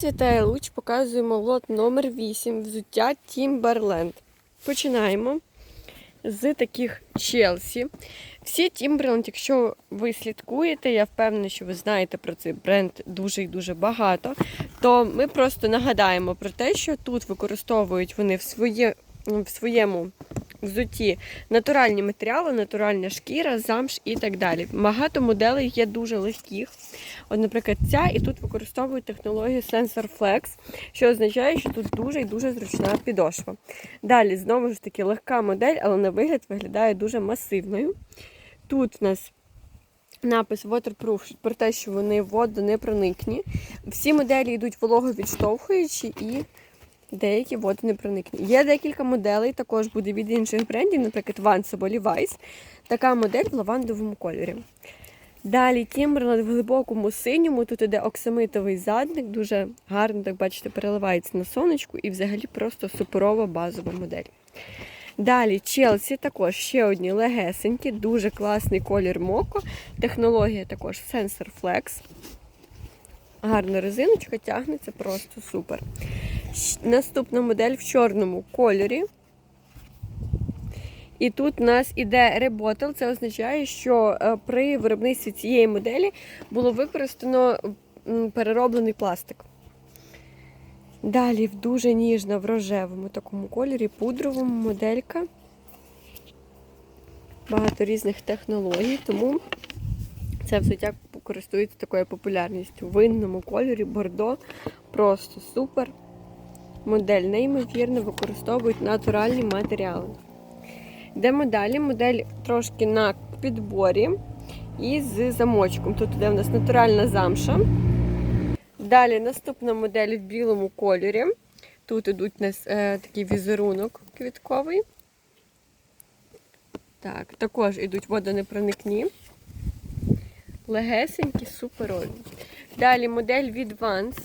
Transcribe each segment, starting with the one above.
Святая Луч показуємо лот номер 8 взуття Timberland. Починаємо з таких Челсі. Всі Timberland, якщо ви слідкуєте, я впевнена, що ви знаєте про цей бренд дуже і дуже багато, то ми просто нагадаємо про те, що тут використовують вони в, своє, в своєму взутті натуральні матеріали, натуральна шкіра, замш і так далі. Багато моделей є дуже легких. От, наприклад, ця і тут використовують технологію Sensor Flex, що означає, що тут дуже і дуже зручна підошва. Далі, знову ж таки, легка модель, але на вигляд виглядає дуже масивною. Тут у нас напис Waterproof про те, що вони водонепроникні. Всі моделі йдуть вологовідштовхуючі і деякі водонепроникні. Є декілька моделей, також буде від інших брендів, наприклад, Vans або Levi's. Така модель в лавандовому кольорі. Далі Timberland в глибокому синьому. Тут іде оксамитовий задник, дуже гарно, так бачите, переливається на сонечку і взагалі просто суперова базова модель. Далі Челсі також ще одні легесенькі, дуже класний колір моко. Технологія також Sensor Flex. Гарна резиночка, тягнеться просто супер. Наступна модель в чорному кольорі. І тут у нас іде реботел. Це означає, що е, при виробництві цієї моделі було використано перероблений пластик. Далі в дуже ніжна в рожевому такому кольорі, пудровому моделька. Багато різних технологій, тому це взуття користується такою популярністю. В винному кольорі бордо просто супер. Модель неймовірно використовують натуральні матеріали. Йдемо далі. Модель трошки на підборі і з замочком. Тут іде в нас натуральна замша. Далі наступна модель в білому кольорі. Тут ідуть у нас е, такий візерунок квітковий. Так, також йдуть водонепроникні. Легесенькі, суперові. Далі модель від Vans.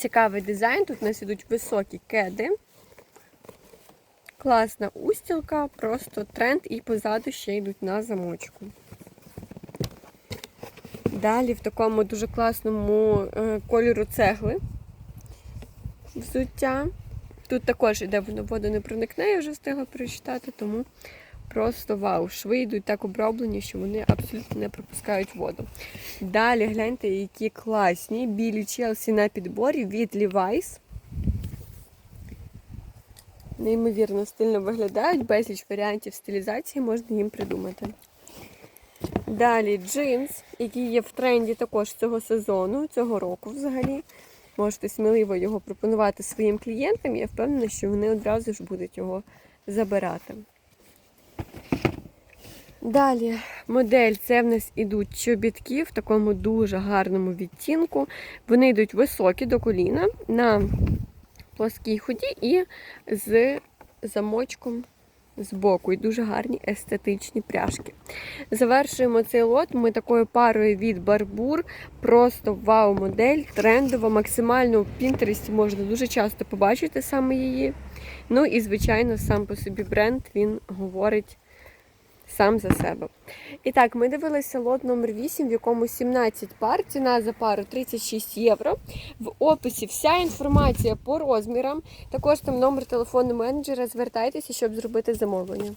Цікавий дизайн. Тут у нас ідуть високі кеди. Класна устілка, просто тренд і позаду ще йдуть на замочку. Далі в такому дуже класному е, кольору цегли взуття. Тут також іде воно вода не проникне, я вже встигла прочитати, тому просто вау. Шви йдуть так оброблені, що вони абсолютно не пропускають воду. Далі гляньте, які класні білі челсі на підборі від Levi's. Неймовірно стильно виглядають, безліч варіантів стилізації можна їм придумати. Далі джинс, який є в тренді також цього сезону, цього року взагалі. Можете сміливо його пропонувати своїм клієнтам. Я впевнена, що вони одразу ж будуть його забирати. Далі модель це в нас ідуть чобітки в такому дуже гарному відтінку. Вони йдуть високі до коліна на плоскій ході і з замочком з боку. І дуже гарні естетичні пряжки. Завершуємо цей лот ми такою парою від Барбур. Просто вау-модель, трендова, максимально в Пінтересті можна дуже часто побачити саме її. Ну і, звичайно, сам по собі бренд він говорить сам за себе. І так, ми дивилися лот номер 8, в якому 17 пар, ціна за пару 36 євро. В описі вся інформація по розмірам. Також там номер телефону менеджера. Звертайтеся, щоб зробити замовлення.